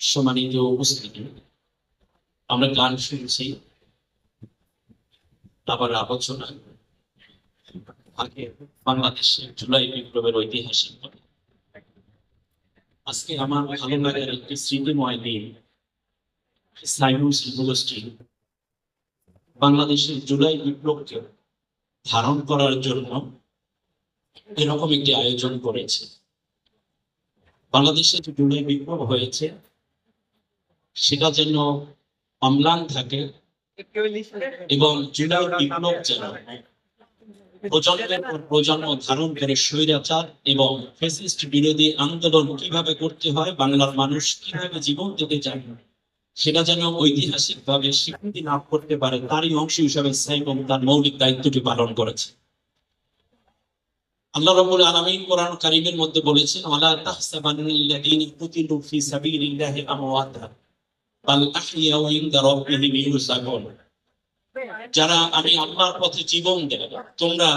সম্মানিত উপস্থিতি আমরা গান শুনছি আবার আলোচনা আগে বাংলাদেশের জুলাই বিপ্লবের ঐতিহাসিক আজকে আমার ভালো লাগার একটি স্মৃতিময় দিন শিল্পগোষ্ঠী বাংলাদেশের জুলাই বিপ্লবকে ধারণ করার জন্য এরকম একটি আয়োজন করেছে। বাংলাদেশে যে জুলাই হয়েছে, সেটা যেন অম্লান থাকে এবং জুলাই বিপ্লব যেন প্রজন্মের পর প্রজন্ম ধারণ করে স্বৈরাচার এবং ফেসিস্ট বিরোধী আন্দোলন কীভাবে করতে হয়, বাংলার মানুষ কীভাবে জীবন দিতে সেটা যেন ঐতিহাসিক ভাবে স্বীকৃতি লাভ করতে পারে, তারই অংশ হিসাবে সাইবম তার মৌলিক দায়িত্বটি পালন করেছে। আল্লাহ রাব্বুল আলামিন কোরআন কারীমের মধ্যে বলেছেন, ওয়ালা কুতিলু আমওয়াতা, বাল ইনদা রাব্বিহিম ইউরজাকুন যারা আমি আল্লাহর পথে জীবন তোমরা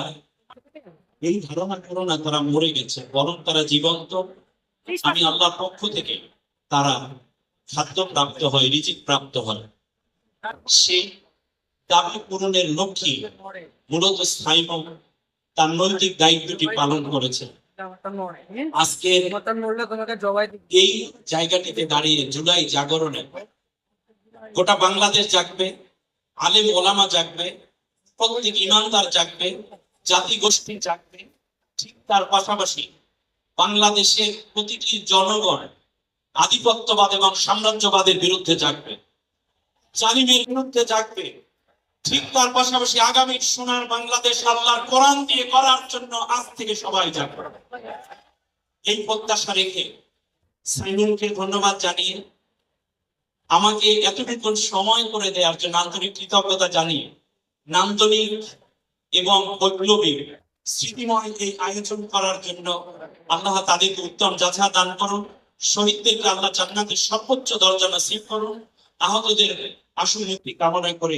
এই ধারণা করো না, তারা মরে গেছে, বরং তারা জীবন্ত। আমি আল্লাহর পক্ষ থেকে তারা খাদ্য প্রাপ্ত হয়, রিজিক প্রাপ্ত হয়। সেই দাবি পূরণের লক্ষ্যে মূলত স্থায়ীম তার নৈতিক দায়িত্বটি পালন করেছে। আজকে এই জায়গাটিতে দাঁড়িয়ে জুলাই জাগরণে গোটা বাংলাদেশ জাগবে, আলেম ওলামা জাগবে, প্রত্যেক ইমানদার জাগবে জাতি গোষ্ঠী জাগবে। ঠিক তার পাশাপাশি বাংলাদেশের প্রতিটি জনগণ আধিপত্যবাদ এবং সাম্রাজ্যবাদের বিরুদ্ধে জাগবে। জালিমের বিরুদ্ধে জাগবে। ঠিক তার পাশাপাশি আগামী সোনার বাংলাদেশ আল্লাহর কোরআন দিয়ে করার জন্য আজ থেকে সবাই জাগবে এই প্রত্যাশা রেখে সাইমনকে ধন্যবাদ জানিয়ে, আমাকে এতটুকু সময় করে দেওয়ার জন্য আন্তরিক কৃতজ্ঞতা জানিয়ে, নান্দনিক এবং বৈপ্লবিক স্মৃতিময় এই আয়োজন করার জন্য আল্লাহ তাদেরকে উত্তম যাচা দান করুন, শহীদদেরকে আল্লাহ জান্নাতের সর্বোচ্চ দরজা নসিব করুন, আহতদের আশু মুক্তি কামনা করে।